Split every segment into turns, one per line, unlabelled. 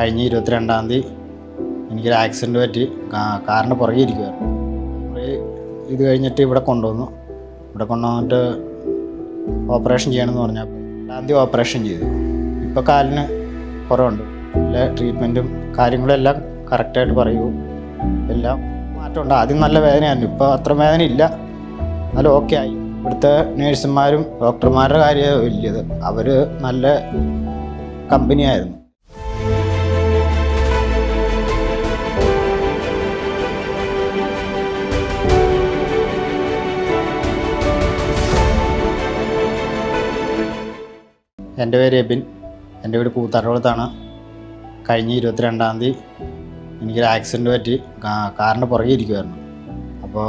കഴിഞ്ഞ ഇരുപത്തിരണ്ടാം തീയതി എനിക്കൊരു ആക്സിഡന്റ് പറ്റി. കാറിന് പുറകെ ഇരിക്കുമായിരുന്നു കുറേ ഇത് കഴിഞ്ഞിട്ട് ഇവിടെ കൊണ്ടുവന്നു. ഇവിടെ കൊണ്ടുവന്നിട്ട് ഓപ്പറേഷൻ ചെയ്യണമെന്ന് പറഞ്ഞാൽ തീയതി ഓപ്പറേഷൻ ചെയ്തു. ഇപ്പോൾ കാലിന് കുറവുണ്ട്. എല്ലാ ട്രീറ്റ്മെന്റും കാര്യങ്ങളും എല്ലാം കറക്റ്റായിട്ട് പറയൂ. എല്ലാം മാറ്റമുണ്ട്. ആദ്യം നല്ല വേദനയായിരുന്നു. ഇപ്പോൾ അത്ര വേദന ഇല്ല എന്നാലും ഓക്കെ ആയി. ഇവിടുത്തെ നേഴ്സുമാരും ഡോക്ടർമാരുടെ കാര്യം വലിയത്. അവർ നല്ല കമ്പനിയായിരുന്നു എന്റെ പേര് എബിൻ. എന്റെ വീട് കൂത്താട്ടുകുളത്താണ്. കഴിഞ്ഞ ഇരുപത്തിരണ്ടാം തീയതി എനിക്കൊരു ആക്സിഡന്റ് പറ്റി. കാറിന്റെ പുറകെ ഇരിക്കുമായിരുന്നു അപ്പോൾ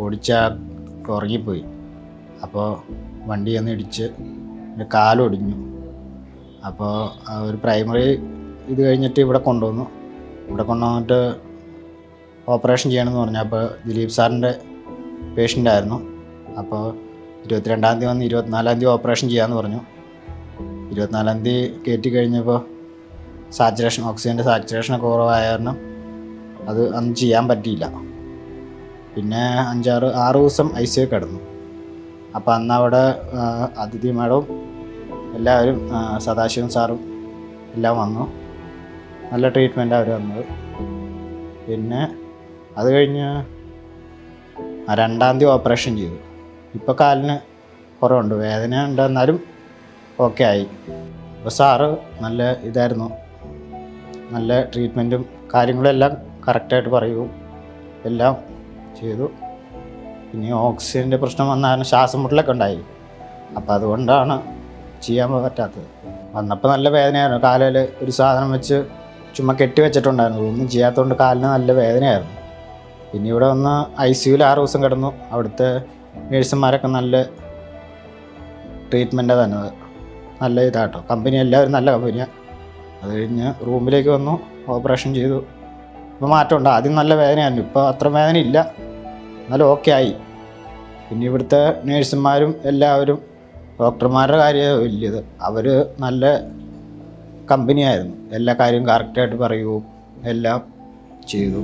ഓടിച്ച ഉറങ്ങിപ്പോയി അപ്പോൾ വണ്ടി ഒന്ന് ഇടിച്ച് എന്റെ കാലൊടിഞ്ഞു അപ്പോൾ ഒരു പ്രൈമറി ഇത് കഴിഞ്ഞിട്ട് ഇവിടെ കൊണ്ടുവന്നു. ഇവിടെ കൊണ്ടുവന്നിട്ട് ഓപ്പറേഷൻ ചെയ്യണമെന്ന് പറഞ്ഞു. അപ്പോൾ ദിലീപ് സാറിന്റെ പേഷ്യന്റായിരുന്നു അപ്പോൾ ഇരുപത്തിരണ്ടാം തീയതി വന്ന് ഇരുപത്തിനാലാം തീയതി ഓപ്പറേഷൻ ചെയ്യാമെന്ന് പറഞ്ഞു. ഇരുപത്തിനാലാം തീയതി കയറ്റി കഴിഞ്ഞപ്പോൾ സാച്ചുറേഷൻ ഓക്സിജന്റെ സാച്ചുറേഷനൊക്കെ കുറവായ കാരണം അത് അന്ന് ചെയ്യാൻ പറ്റിയില്ല. പിന്നെ അഞ്ചാറ് ആറ് ദിവസം ഐ സി കിടന്നു. അപ്പോൾ അന്ന് അവിടെ അതിഥി മാഡവും എല്ലാവരും സദാശിവൻ സദാശിവം സാറും എല്ലാം വന്നു. നല്ല ട്രീറ്റ്മെന്റ് അവർ വന്നത് പിന്നെ അത് കഴിഞ്ഞ് രണ്ടാം തീയതി ഓപ്പറേഷൻ ചെയ്തു. ഇപ്പോൾ കാലിന് കുറവുണ്ട്. വേദന ഉണ്ട് എന്നാലും ഓക്കെ ആയി. അപ്പോൾ സാറ് നല്ല ഇതായിരുന്നു. നല്ല ട്രീറ്റ്മെന്റും കാര്യങ്ങളും എല്ലാം കറക്റ്റായിട്ട് പറയൂ. എല്ലാം ചെയ്തു. പിന്നെ ഓക്സിജന്റെ പ്രശ്നം വന്നാലും ശ്വാസം മുട്ടലൊക്കെ ഉണ്ടായി. അപ്പോൾ അതുകൊണ്ടാണ് ചെയ്യാൻ പറ്റാത്തത്. വന്നപ്പോൾ നല്ല വേദനയായിരുന്നു. കാലിൽ ഒരു സാധനം വെച്ച് ചുമ്മാ കെട്ടി വെച്ചിട്ടുണ്ടായിരുന്നു. ഒന്നും ചെയ്യാത്തതുകൊണ്ട് കാലിന് നല്ല വേദനയായിരുന്നു. പിന്നെ ഇവിടെ വന്ന് ഐ സിയുയിൽ ആറ് ദിവസം കിടന്നു. അവിടുത്തെ നേഴ്സുമാരൊക്കെ നല്ല ട്രീറ്റ്മെന്റാണ് തന്നത്. നല്ല ഇതാട്ടോ. കമ്പനി എല്ലാവരും നല്ല കമ്പനിയാണ് അത് കഴിഞ്ഞ് റൂമിലേക്ക് വന്നു ഓപ്പറേഷൻ ചെയ്തു. ഇപ്പോൾ മാറ്റമുണ്ട്. ആദ്യം നല്ല വേദനയായിരുന്നു. ഇപ്പോൾ അത്ര വേദന ഇല്ല എന്നാലും ഓക്കെ ആയി. പിന്നെ ഇവിടുത്തെ നേഴ്സുമാരും എല്ലാവരും ഡോക്ടർമാരുടെ കാര്യം വലിയത്. അവർ നല്ല കമ്പനിയായിരുന്നു എല്ലാ കാര്യവും കറക്റ്റായിട്ട് പറയൂ. എല്ലാം ചെയ്തു.